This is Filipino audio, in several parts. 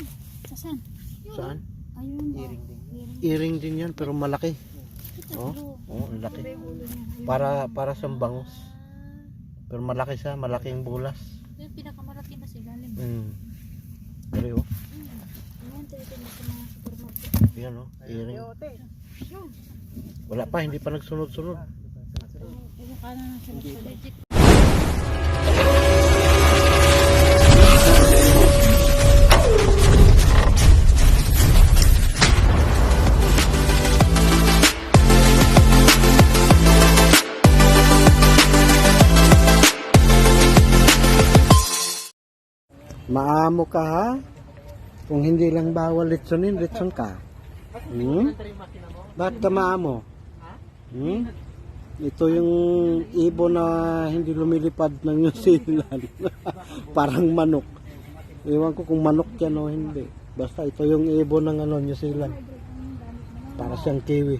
Saan? Sa saan? Yun. Saan? Ayun. Iring din. Earring din yan pero malaki. Oh, oh, ang laki. Para para sa bangus. Pero malaki siya, malaking bulas. Yung pinakamalaki na ilalim. Mm. Pero oh, Ayan, tinitin sa mga supermarket. yan oh, earring. Yun. Wala pa, hindi pa nagsunod-sunod. Yung kanan na sila Maamo ka ha? Kung hindi lang bawal litsonin, litson ka. Hmm? Bakit ka maamo? Hmm? Ito yung ibon na hindi lumilipad ng New Zealand. Parang manok. Ewan ko kung manok yan o hindi. Basta ito yung ibon ng ano, New Zealand. Para siyang kiwi.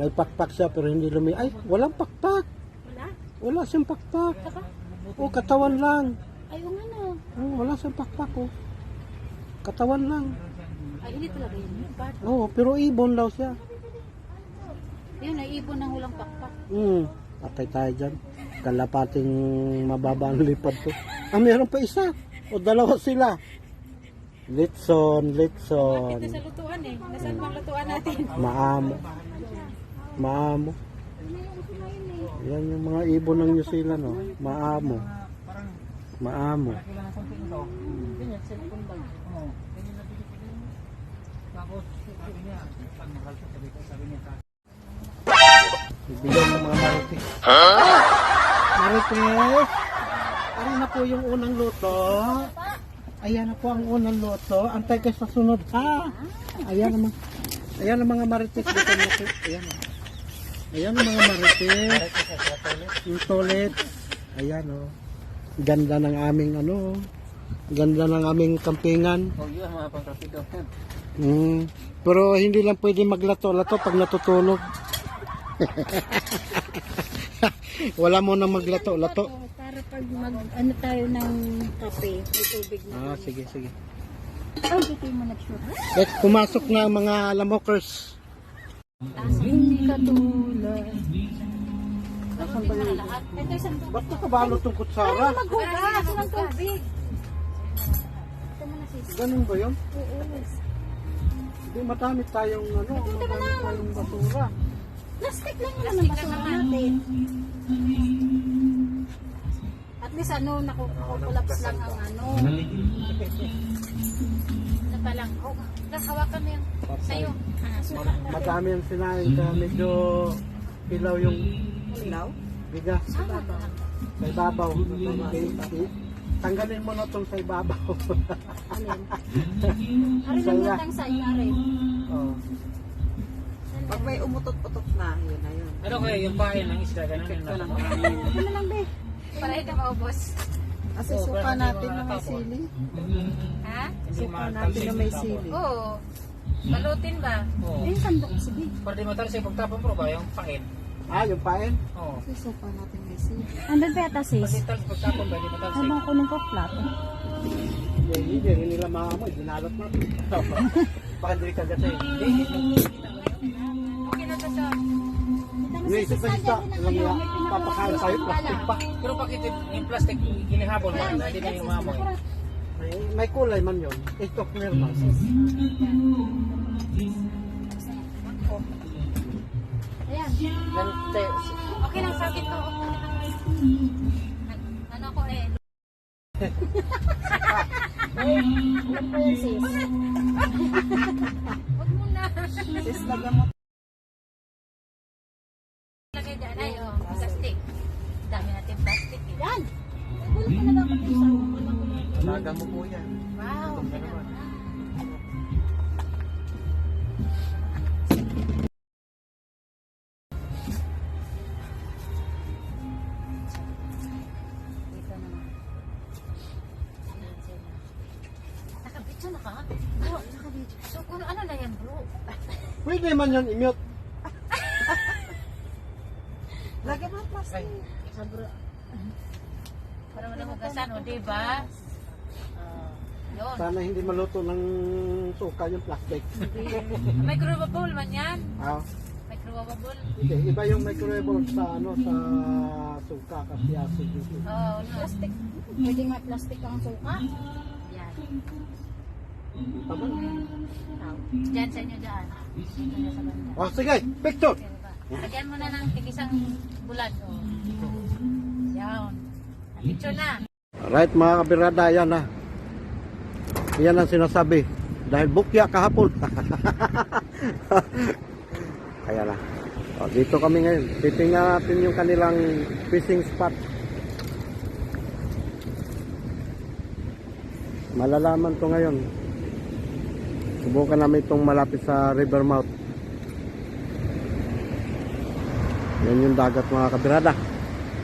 May pakpak siya pero hindi lumi. Ay, walang pakpak. Wala? Wala siyang pakpak. O, katawan lang. Ay, yung ano. Oh, wala siyang pakpak oh. Katawan lang. Ay, hindi talaga yun. Part. Oo, pero ibon daw siya. Yun, ay ibon ng hulang pakpak. Hmm, patay tayo dyan. Kalapating mababa ang lipad to. Ah, meron pa isa. O dalawa sila. Litson, Litson. Ito sa lutuan eh. Nasaan bang lutuan natin? Maamo. Maamo. Yan yung mga ibon ng New Zealand, oh. Maamo. Maamo. Ganyan, cellphone bag. Tapos, sabi niya, pag mahal siya, sabi ko, sabi niya, Bibigyan ng mga marites. Marites! Ano na po yung unang luto? Ayan na po ang unang luto. Antay kayo sa sunod ha. Ayan naman. Ayan ang mga marites dito na po. Ayan. Ayan ang mga marites. Yung toilet. Ayan o. Oh. Ganda ng aming ano. oh. Ganda ng aming kampingan. oh, yun, mga pangkapido. Mm. Pero hindi lang pwede maglato-lato pag natutulog. Wala mo na maglato-lato. Para pag mag, ano tayo ng kape, may tubig na. Ah, sige, sige. Dito mo nag-shoot. Let's pumasok na ang mga lamokers. Hindi ka tulad. Nasaan ba lahat? Ito isang tubig. Ba't nakabalot yung kutsara? Maghugas ng tubig. Ganun ba yun? Oo. Hindi madami tayong ano, madami tayong basura. Plastic lang yun ang basura natin. At least ano, nakukulapse lang ang ano. Ano pa lang. Oh, hawakan mo yung sa'yo. Ah. Madami yung sinain kaya medyo ilaw yung Ilaw? bigas sa ibabaw. Tanggalin mo na itong sa ibabaw. Alin? Ari lang yan lang sa'yo, Ari. oh. Pag may umutot-utot na, yun na yun. Ano kaya yung pain ng isda, ganun yun lang. na lang, be. Para hindi maubos. Kasi Oo, suka natin mo na may sili. Ha? Suka natin na may sili. Oo. Balutin ba? Oo. Eh, sandok sige. Para di matalsik, pagtapon pro ba yung pain? Ah, yung paen? Oo. Kasi suka natin may sili. Andun pa yata, Pag sis. di talsik, pagtapon ba, di matalsik? Ano kunin ko flat? Hindi, hindi, hindi nila maamoy. Dinalot natin. Baka hindi ka kasi. Okay na to siya. Iniisip na isa. Alam niya, papakain tayo plastic pa. Pero bakit yung plastic ginihabol mo? Hindi na yung mamoy. May, may kulay man yun. Ito clear man. Ayan. Gante. Okay lang, sakit to. Ano ko eh. Alam ko yan, sis. Huwag mo na. Sis, lagamot. Lagay dyan. Ay, oh, plastic. Dami natin plastic eh. Yan! Ay, gulo pa na dapat yung sa Talaga mo po yan. Wow. Na yan, bro? Pwede man yun i-mute. Lagyan mo ng plastic. Sabro. Para wala hugasan, o diba? Yun. Sana hindi maluto ng suka yung plastic. Microwavable man yan. Ah, Microwavable. hindi. Iba yung microwave sa ano sa suka kasi acid. Oo, no. Plastic. Pwede nga plastic ang suka. Yan. Diyan sa inyo dyan. Oh, sige, picture. Lagyan mo na ng tigisang bulan. Oh. Yan. Picture na. Right mga kabirada, yan na. Yan ang sinasabi. Dahil bukya kahapon. Kaya na. O, dito kami ngayon. Titingnan natin yung kanilang fishing spot. Malalaman to ngayon. Subukan namin itong malapit sa river mouth. Yan yung dagat mga kabirada.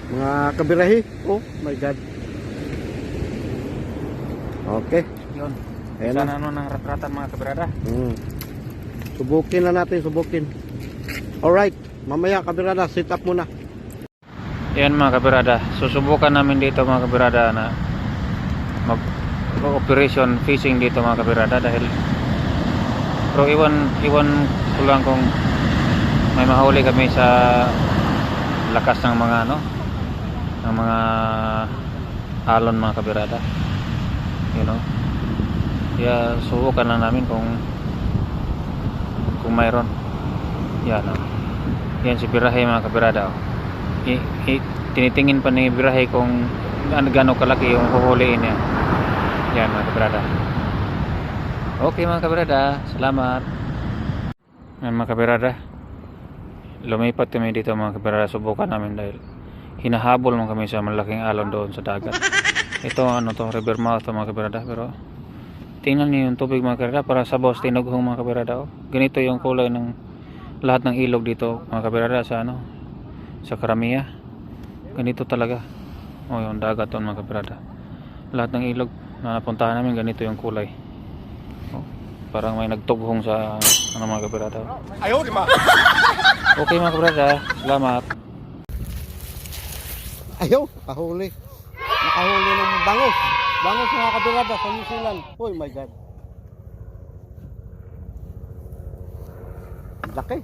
Mga kabirahi. Oh my God. Okay. Yun. Ayan Sana na. ano ng ratratan mga kabrada. Mm. Subukin na natin, subukin. Alright. Mamaya kabirada, sit up muna. Yan mga kabirada. Susubukan namin dito mga kabirada na mag operation fishing dito mga kabirada dahil pero iwan iwan ko lang kung may mahuli kami sa lakas ng mga ano ng mga alon mga kabirada. You know? Kaya subukan lang namin kung kung mayroon. Yan oh. yan si Birahe mga kabirada oh. I, i, tinitingin pa ni Birahe kung ano gano'ng kalaki yung huhuliin niya. Yan mga kabrada okay mga kabrada salamat yan mga kabrada lumipat kami dito mga kabrada subukan namin dahil hinahabol mo kami sa malaking alon doon sa dagat. Ito ano to river mouth to, mga kabrada pero tingnan niyo yung tubig mga kabrada para sa boss tinughong mga kabrada oh. ganito yung kulay ng lahat ng ilog dito mga kabrada sa ano sa karamiya. Ganito talaga. O yung dagat doon mga kabrada lahat ng ilog na napuntahan namin ganito yung kulay parang may nagtughong sa ano mga kabrada ayaw di ma okay mga kabrada salamat Ayaw, kahuli. Nakahuli ng bangos. Bangos mga kabirada sa New Zealand. Oh my God. Laki.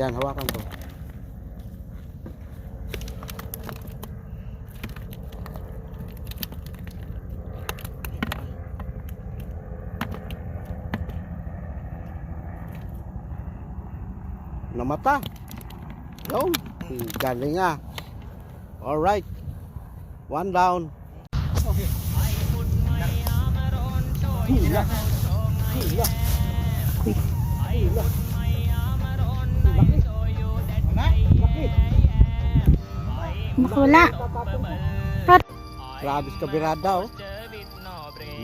Yan, hawakan ko. Namata. Yun. Galing nga. Alright. One down. Hila. Hila. Hila. Laki. Makula. Grabe ka birada oh.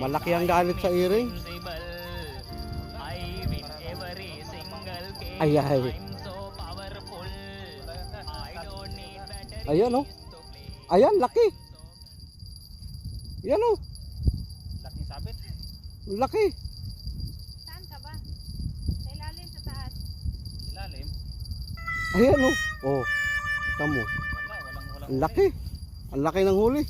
Malaki ang galit sa iring. Ay ay. Ayan oh. Ayan, laki. Ayan oh. laking sabit Laki. Saan ka ba? Sa ilalim, sa taas. ilalim Ayan oh. Oh. Tamo. wala walang walang Ang laki. Ang laki ng huli.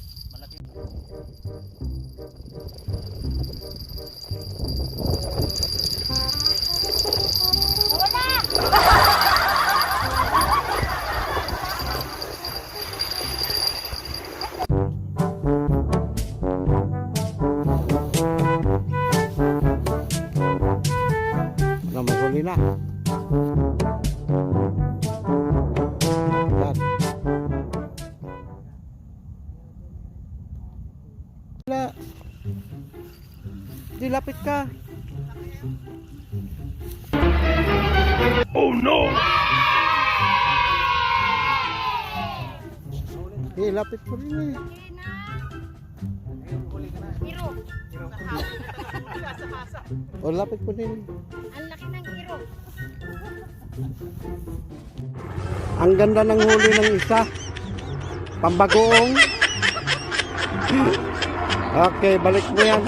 Na mahuli na. Yan. Wala. Di lapit ka. Oh no! Eh, lapit ko rin eh. Iro. O, lapit ko din. Ang ganda ng huli ng isa. Pambagoong. okay, balik mo yan.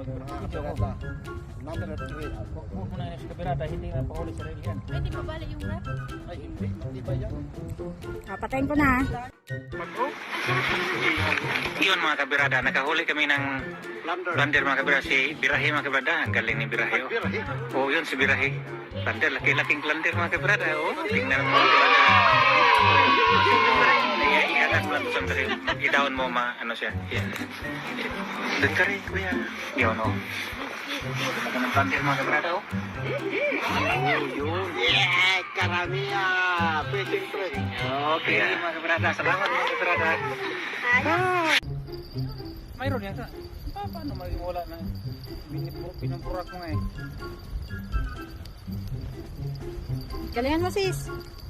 Mga kabirada. Number 3 ako. Huwag mo na yun sa kabirada, hindi na pahuli sa rail yan. Ay, di ba bali yung rap? Ay, hindi. Hindi ba yan? Ah, patayin ko na ha. Yun mga kabirada, nakahuli kami ng. Lander mga kabirada, si Birahe mga kabirada, ang galing ni Birahe. oh. Birahe. Oo, yun si Birahe. Lander, laki-laking lander mga kabirada. Oo, tingnan mo mga kabirada. Mo lang sa sandali. I-down mo ma, ano siya. Yan. Doon ka rin, kuya. Yun, oh. Laki ng lander mga kabirada, oh. Yun. Yeah, karamiya. Fishing trick. Okay, mga kabirada. Salamat mga kabirada. Mayroon yan sa... Pa, paano maging wala na? Binipuro, pinumpurak mo nga eh. Galingan mo sis.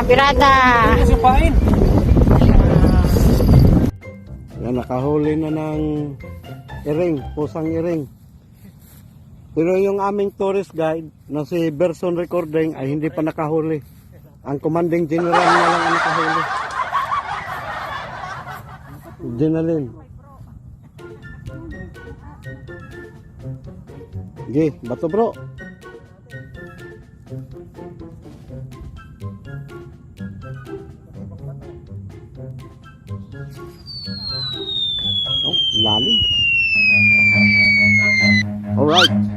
Kapirada. Supain! Yan, nakahuli na ng iring, pusang iring. Pero yung aming tourist guide na si Berson Recording ay hindi pa nakahuli. Ang commanding general niya lang ang nakahuli. Dinalin. Gi, bato bro. Oh, lalim. Alright.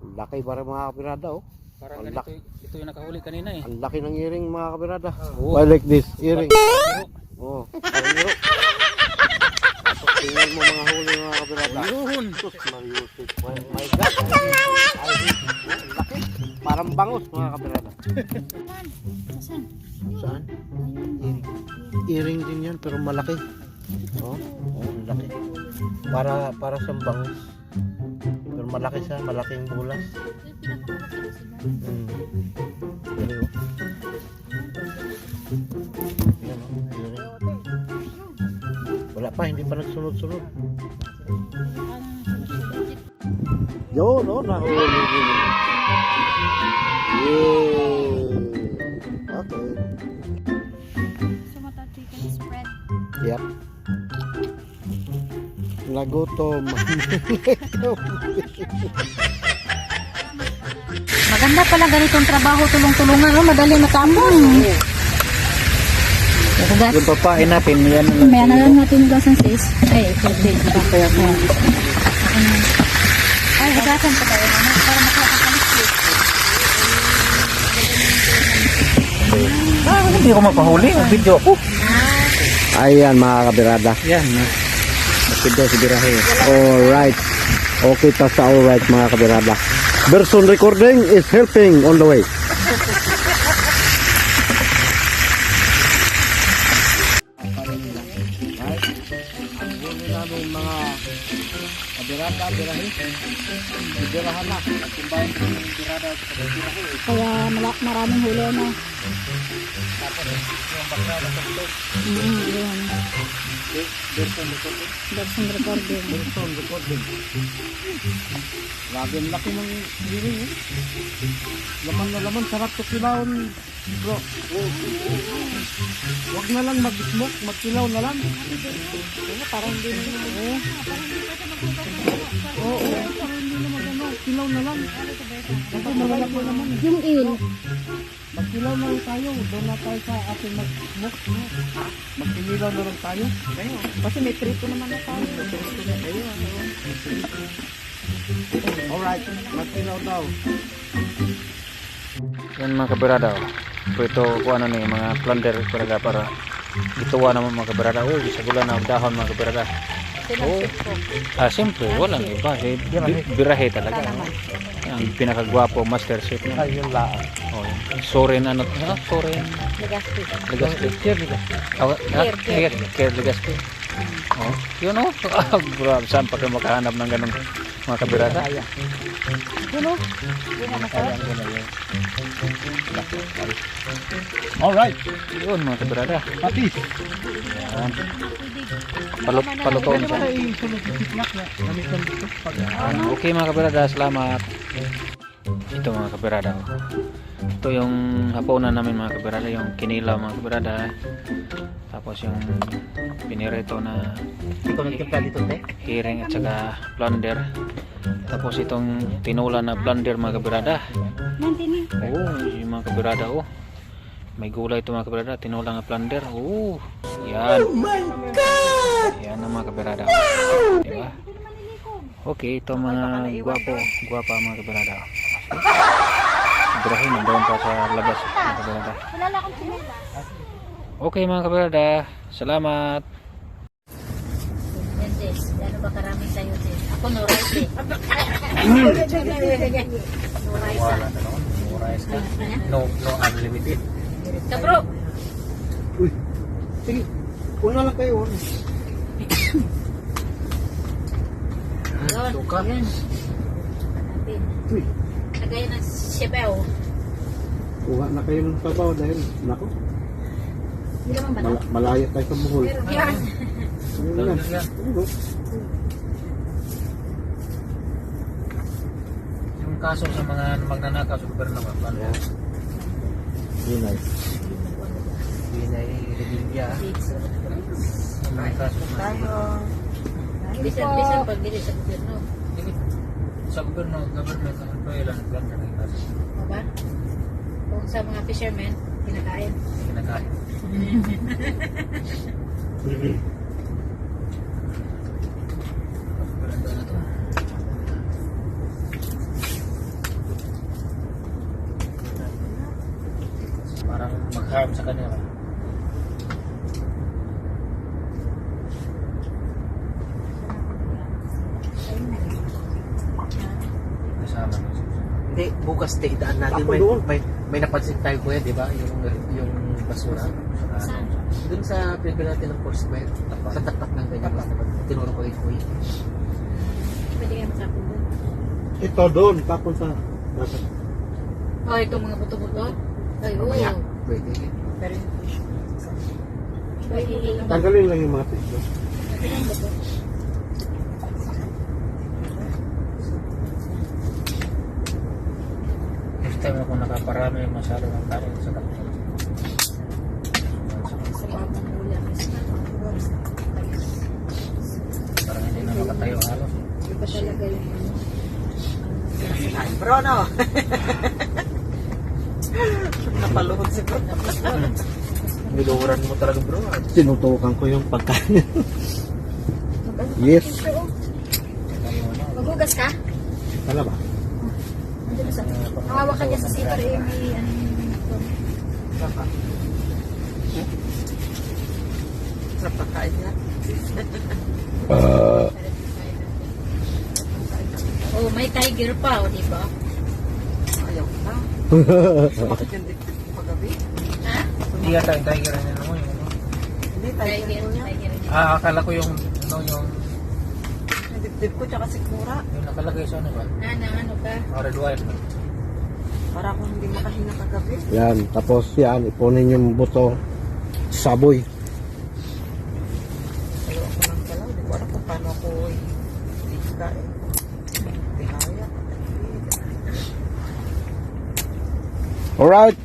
Laki para mga kabirada oh. Parang Ang ganito, ito yung nakahuli kanina eh. Ang laki ng earring mga kabirada. Oo. Why like this? Earring. Oh, parang yun. Tingnan mo mga huli mga kabirada. Yun! Sus, Mariusip. Oh my God! Ay, ang laki. Parang bangus mga kabirada. Saan? Saan? Earring. Earring din yan pero malaki. Oh, oh ang laki. Para para sa bangus. Malaki siya, malaking bulas. Earring. Wala pa, hindi pa nagsunod-sunod. Yun, no, din. Yay! Okay. Sumata chicken spread. Yep. Nagutom. Maganda pala ganitong trabaho, tulong-tulungan. Oh, madali matapos. Hugas. Yung papain natin, yan May ano lang natin hugasan sis. Ay, pwede. Kaya ko. Ay, hugasan pa tayo. Ano? Para makakakalis. Ah, hindi ko mapahuli. Ang video ko. Ayan mga kabirada. Yan. Bakit daw si Birahe. Alright. Okay ta sa alright mga kabirada. Berson Recording is helping on the way. namin mga kabirada, birahe. Birahan na. At yung bayan ng birada sa birahe. Kaya mala- maraming huli na. Tapos yung bakla na tugtog. Mm, yun. Berson recording. Dobson recording. Berson recording. Grabe ang laki ng eh. Laman na laman, sarap to kilawon bro. Huwag na lang mag-smoke, magkilaw na lang. Parang hindi na Oo. Oo, hindi na na lang. Kasi malalaki naman. eh. Yung il. Magkilaw na lang tayo, doon na tayo sa ating mag-smoke. no? Magkinilaw na lang tayo. Kasi may trito naman na tayo. Alright, magkilaw daw. Yan mga kabirada. oh. So ito kung ano ni mga plunder talaga para ituwa naman mga kabirada. Uy, sa gula na dahon mga kabirada. Oh. Ah, siyempre, walang iba. Eh, bi- birahe talaga. oh. Ang pinakagwapo, master chef niya. Ay, yun lang. Oh, yan. Soren ano? Ah, Soren Legaspi. Legaspi. Share nila. Oh, ah, care Legaspi. Oh, yun oh. Ah, bro, saan pa kayo makahanap ng ganun mga kabirada? Yun oh. Alright, Yun mga kabirada. patis. Yan. Palut palutoon siya. Yan. Okay mga kabirada, salamat. Ito mga kabirada. oh. Ito yung hapunan namin mga kabirada, yung kinilaw mga kabirada. Tapos yung pinirito na Ikaw nagkipla dito, te? hiring at saka plunder. Tapos itong tinula na plunder mga kabirada. Oo, yung mga kabirada oh. May gulay ito mga kabirada, tinula nga plunder. Oo. Yan. Oh my god. Yan ang mga kabirada. Wow! Di ba? Okay, ito mga gwapo, gwapa mga kabirada. Ibrahim, nandoon pa sa labas. Wala lang akong sinila. Okay mga kabirada, salamat. Yan, sis. Ano ba karami sa'yo, sis? Ako no rice eh. no rice ah. No, no unlimited. Ka bro. Uy, sige. Una lang kayo. ano? Yun. Yun. Uy, Lagay ng siyabaw. kuha na kayo ng sabaw dahil, nako, Hindi naman ba? mal- malaya tayo sa buhol. Yan. Ano na yan? Ano? Yung kaso sa mga magnanakaw sa gobyerno ba? Paano? Hinay. Binay Revilla. Yung mga kaso sa mga Tayo. Bisan-bisan pag sa gobyerno. Sa gobyerno, government, employee lang plan na rin kasi O ba? Kung sa mga fishermen, kinakain. kinakain. Ganda na to. Parang mag-harm sa kanila. Kasama na siya. Bukas te, idaan natin. Ako May, doon. may, may napansin tayo kuya, di ba? Yung, yung basura. Saan? Doon sa pinagpil natin ng force square. Sa tapat ng ganyan. Tinuro ko kay kuya. Pwede kayo makapulo. Ito doon, tapos sa... dapat. Oh, itong mga buto-buto. Ay, oo. Mamaya, pwede. Pero Tanggalin lang yung mga pito. ilang nakaparami masyado ng kanin sa kanila. Parang hindi na makatayo halos. Iba talaga yung ano. Bro, no? Napaluhod si bro. Niluhuran mo talaga bro. Tinutukan ko yung pagkain. yes. Maghugas ka? Tala ba? Ka niya sa CRA may ano yung ito. Sarap pagkain niya. Oh, may tiger pa, oh, di ba? Ayaw na. Bakit yung pagabi? Ha? Hindi yata yung tiger na ano yung ano. Hindi, Tiger, niya. Ah, akala ko yung ano yung Yung dipdip ko tsaka sikmura. yung nakalagay sa ano ba? Ana, ano ka? Ah, red wine. Para akong hindi makahinga kagabi. Yan, tapos yan, ipunin yung buto. Saboy. Ayaw ako ng galaw. Hindi ko alam kung paano ako iika eh. Alright,